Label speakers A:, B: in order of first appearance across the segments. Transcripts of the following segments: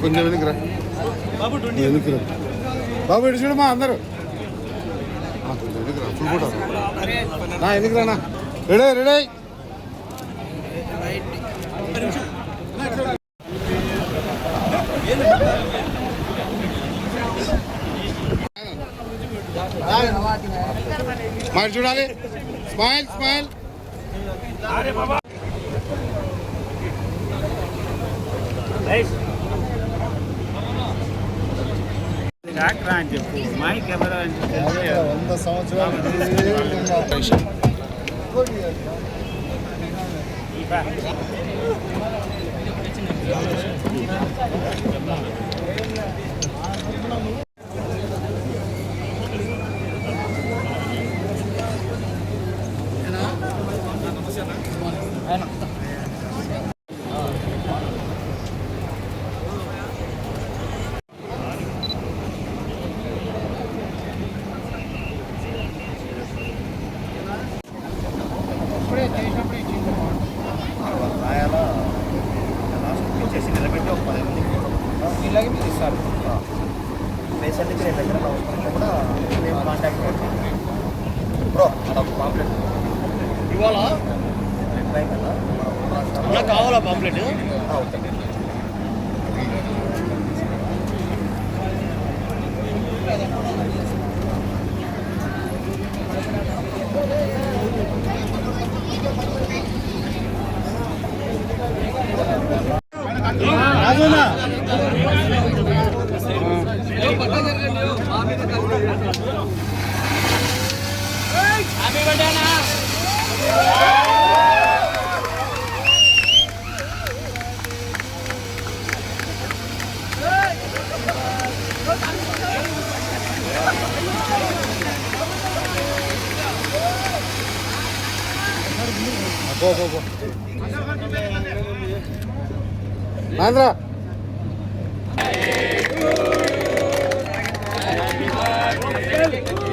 A: కొంచెం వెనుకరా వెనుకరా బాబు ఇటు చూడమ్మా అందరూ. వెనుకరా కొంచెం ఫుల్ ఫోటో. నా ఎందుకు రెడీ రెడీ మరి చూడాలి. Smile smile. అరే బాబా.
B: డాక్టర్ అని చెప్పు. మైక్ ఎవరు అని చెప్పు
A: వంద సంవత్సరాలు
C: ఇవాళ? కదా కావాలా పాంప్లెట్ అభివడనా
A: పో పో పో మహేంద్ర
B: తిన్నదిలే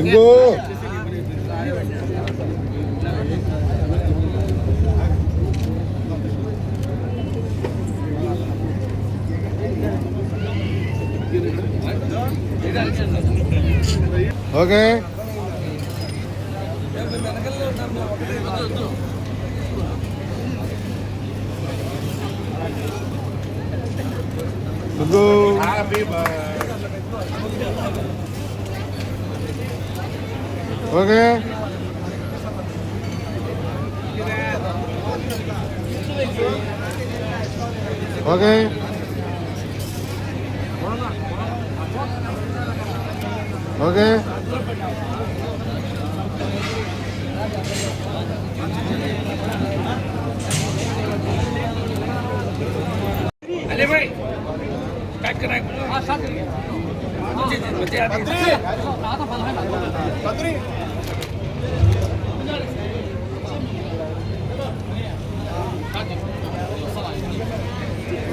B: ఇంకో ఓకే
A: 오케이. 오케이. 오케이. 오케이.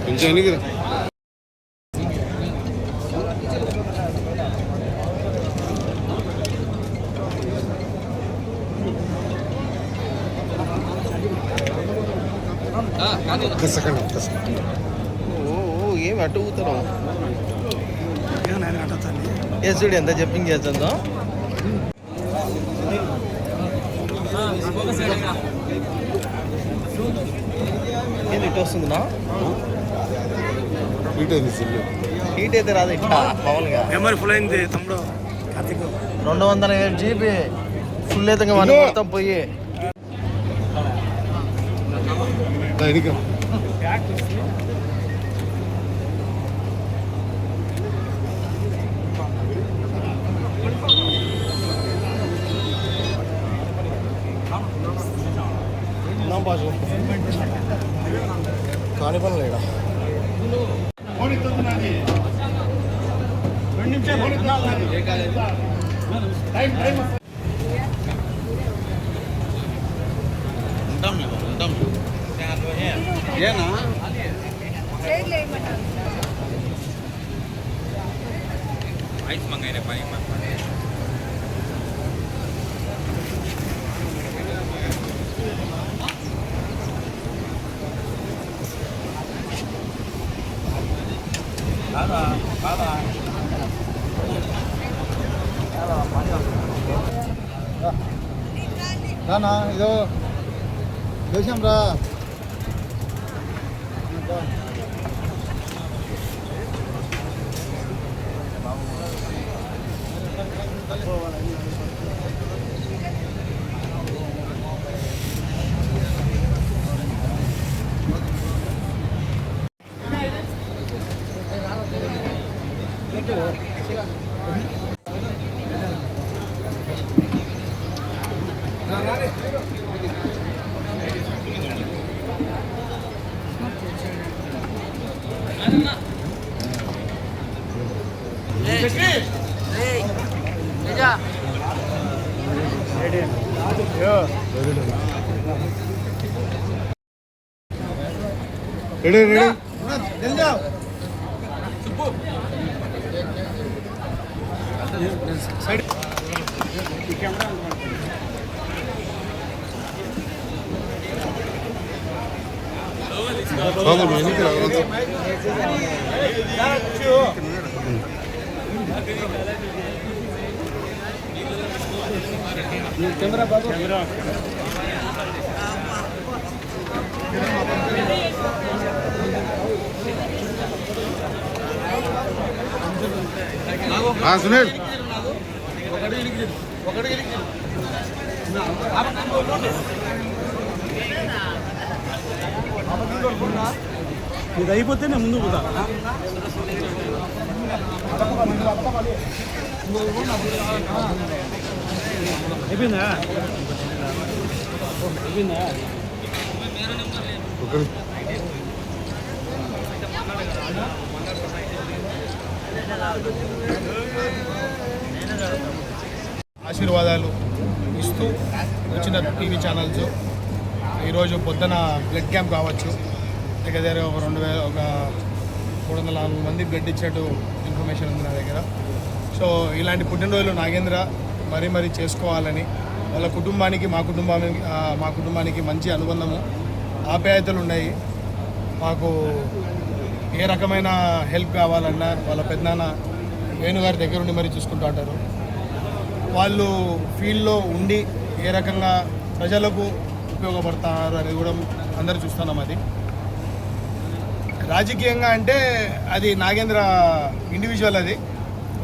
A: 괜찮은 게? 아, 가서 가라, 가서.
C: ఏమి అటు ఊగుతారు ఏ చూడు ఎంత జంపింగ్ చేస్తుందో. ఏది ఇటు వస్తుందా
A: హీట్ అయింది సిల్లు
C: హీట్ అయితే రాదు ఇట్లా మామూలుగా.
B: మెమరీ ఫుల్ అయింది తమ్ముడు కార్తీక్
C: రెండు వందల ఏడు జీబీ ఫుల్ అయితే ఇంకా మొత్తం పోయి.
A: బాజు
C: కాని పని లేడా
A: ఏనా? రానా ఇదో చూసాం రా ரெடி ரெடி நெல் ஜாவ் சுப்பு రెడీ బాబు. ఎన్నిక రావాలి हाँ సునీల్.
B: ఇది అయిపోతే నేను ముందు కూడా అయిపోయిందా? అయిపోయిందా?
A: ఒకరు
D: ఆశీర్వాదాలు ఇస్తూ వచ్చిన టీవీ ఛానల్స్. ఈరోజు పొద్దున బ్లడ్ క్యాంప్ కావచ్చు. దగ్గర దగ్గర ఒక రెండు వేల ఒక మూడు వందల నాలుగు మంది బ్లడ్ ఇచ్చేటు ఇన్ఫర్మేషన్ ఉంది నా దగ్గర. సో ఇలాంటి పుట్టినరోజులు నాగేంద్ర మరీ మరీ చేసుకోవాలని వాళ్ళ కుటుంబానికి మా కుటుంబానికి మా కుటుంబానికి మంచి అనుబంధము ఆప్యాయతలు ఉన్నాయి. మాకు ఏ రకమైన హెల్ప్ కావాలన్నా వాళ్ళ పెద్దనాన్న వేణుగారి దగ్గర ఉండి మరీ చూసుకుంటూ ఉంటారు. వాళ్ళు ఫీల్డ్లో ఉండి ఏ రకంగా ప్రజలకు ఉపయోగపడతారు అనేది కూడా అందరూ చూస్తున్నాం అది. రాజకీయంగా అంటే అది నాగేంద్ర ఇండివిజువల్ అది.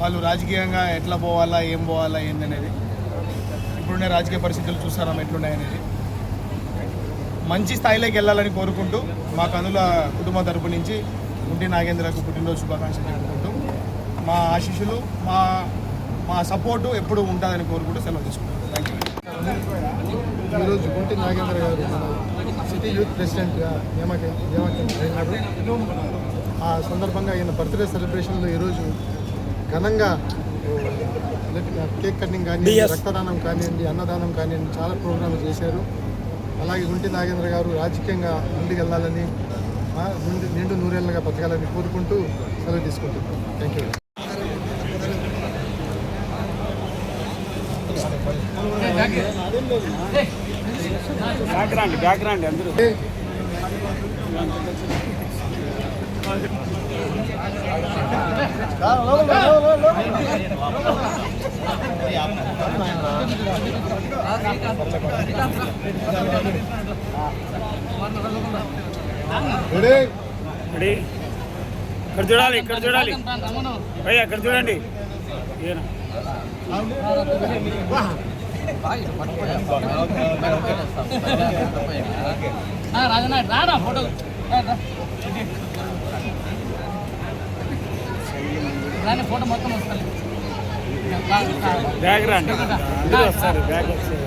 D: వాళ్ళు రాజకీయంగా ఎట్లా పోవాలా ఏం పోవాలా ఏందనేది ఇప్పుడున్న రాజకీయ పరిస్థితులు చూస్తున్నాం ఎట్లున్నాయనేది మంచి స్థాయిలోకి వెళ్ళాలని కోరుకుంటూ మా కనుల కుటుంబ తరపు నుంచి గుంటి నాగేంద్రకు పుట్టినరోజు శుభాకాంక్షలు చెప్పుకుంటూ మా ఆశీస్సులు మా మా సపోర్టు ఎప్పుడు ఉంటుందని కోరుకుంటూ సెలవు తీసుకుంటాం థ్యాంక్ యూ
A: ఈరోజు గుంటి నాగేంద్ర గారు మన సిటీ యూత్ ప్రెసిడెంట్గా నియామకం ఆ సందర్భంగా ఈయన బర్త్డే సెలబ్రేషన్లో ఈరోజు ఘనంగా కేక్ కటింగ్ కానీ రక్తదానం కానివ్వండి అన్నదానం కానివ్వండి చాలా ప్రోగ్రాంలు చేశారు. అలాగే గుంటి నాగేంద్ర గారు రాజకీయంగా ముందుకెళ్ళాలని నిండు నిండు నూరేళ్ళగా బతకాలని కోరుకుంటూ సెలవు తీసుకుంటున్నాను థ్యాంక్ యూ
B: బ్యాక్గ్రౌండ్ బ్యాక్గ్రౌండ్ అందరూ. ఇక్కడ చూడాలి ఇక్కడ చూడాలి. భయ్యా ఇక్కడ చూడండి. ఈయన.
E: ఫోటో. మొత్తం వస్తుంది.
B: బ్యాక్గ్రౌండ్. అందరూ వస్తారు బ్యాక్ వస్తారు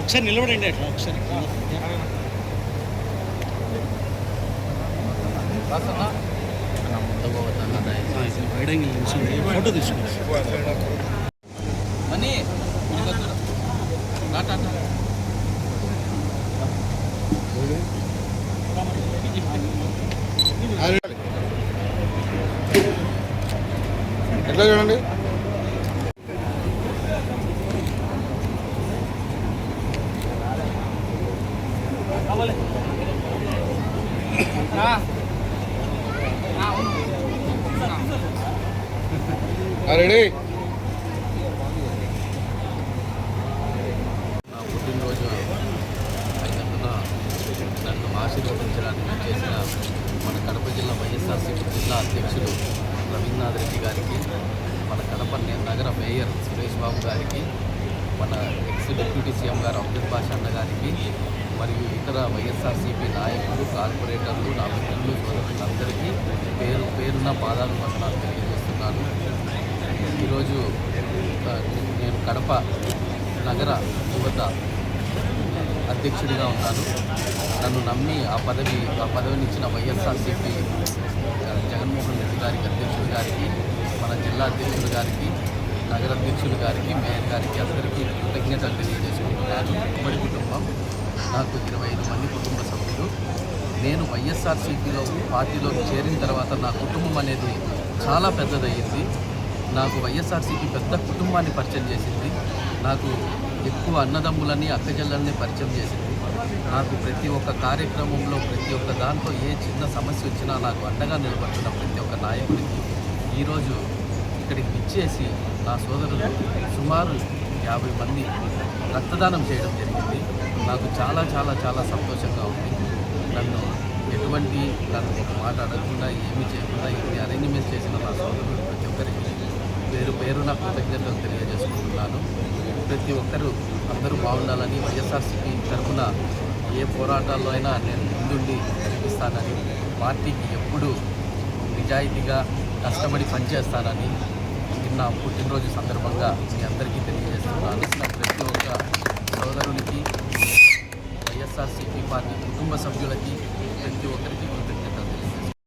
B: ఒకసారి నిలబడండి అట్లా ఒకసారి. ఫోటో తీసుకుంటాం
E: మనీ
A: ఎట్లా చూడండి?
F: ఆశీర్వదించడానికి చేసిన మన కడప జిల్లా వైఎస్ఆర్సీపీ జిల్లా అధ్యక్షుడు రవీంద్రనాథ్ రెడ్డి గారికి మన కడప నగర మేయర్ సురేష్ బాబు గారికి మన ఎక్స్ డిప్యూటీ సీఎం గారు అబ్దుల్ బాషా అన్న గారికి మరియు ఇతర వైఎస్ఆర్సీపీ నాయకులు కార్పొరేటర్లు నా మిత్రులు అందరికీ పేరు పేరున పాదాలు వందనాలు తెలియజేస్తున్నాను. ఈరోజు నేను కడప నగర యువత అధ్యక్షుడిగా ఉన్నాను నన్ను నమ్మి ఆ పదవి ఆ పదవినిచ్చిన వైఎస్ఆర్సీపీ జగన్మోహన్ రెడ్డి గారికి అధ్యక్షుడు గారికి మన జిల్లా అధ్యక్షుడు గారికి నగర అధ్యక్షుడు గారికి మేయర్ గారికి అందరికీ కృతజ్ఞతలు తెలియజేసుకుంటున్నాను. ఉమ్మడి కుటుంబం నాకు ఇరవై ఐదు మంది కుటుంబ సభ్యులు. నేను వైఎస్ఆర్సీపీలో పార్టీలోకి చేరిన తర్వాత నా కుటుంబం అనేది చాలా పెద్దదయ్యింది. నాకు వైఎస్ఆర్సీపీ పెద్ద కుటుంబాన్ని పరిచయం చేసింది. నాకు ఎక్కువ అన్నదమ్ములని అక్కజల్లల్ని పరిచయం చేసింది. నాకు ప్రతి ఒక్క కార్యక్రమంలో ప్రతి ఒక్క దాంట్లో ఏ చిన్న సమస్య వచ్చినా నాకు అండగా నిలబడుతున్న ప్రతి ఒక్క నాయకుడికి ఈరోజు ఇక్కడికి ఇచ్చేసి నా సోదరులు సుమారు యాభై మంది రక్తదానం చేయడం జరిగింది. నాకు చాలా చాలా చాలా సంతోషంగా ఉంది. నన్ను ఎటువంటి నన్ను ఒక మాట అడగకుండా ఏమి చేయకుండా ఇన్ని అరేంజ్మెంట్స్ చేసిన నా సోదరులు ప్రతి ఒక్కరికి పేరు పేరు నా కృతజ్ఞతలు తెలియజేసుకుంటున్నాను. ప్రతి ఒక్కరూ అందరూ బాగుండాలని వైఎస్ఆర్సీపీ తరఫున ఏ పోరాటాల్లో అయినా నేను ముందుండి నడిపిస్తానని పార్టీకి ఎప్పుడూ నిజాయితీగా కష్టపడి పనిచేస్తానని నిన్న పుట్టినరోజు సందర్భంగా మీ అందరికీ తెలియజేస్తున్నాను. నా ప్రతి ఒక్క సోదరునికి వైఎస్ఆర్సీపీ పార్టీ కుటుంబ సభ్యులకి ప్రతి ఒక్కరికి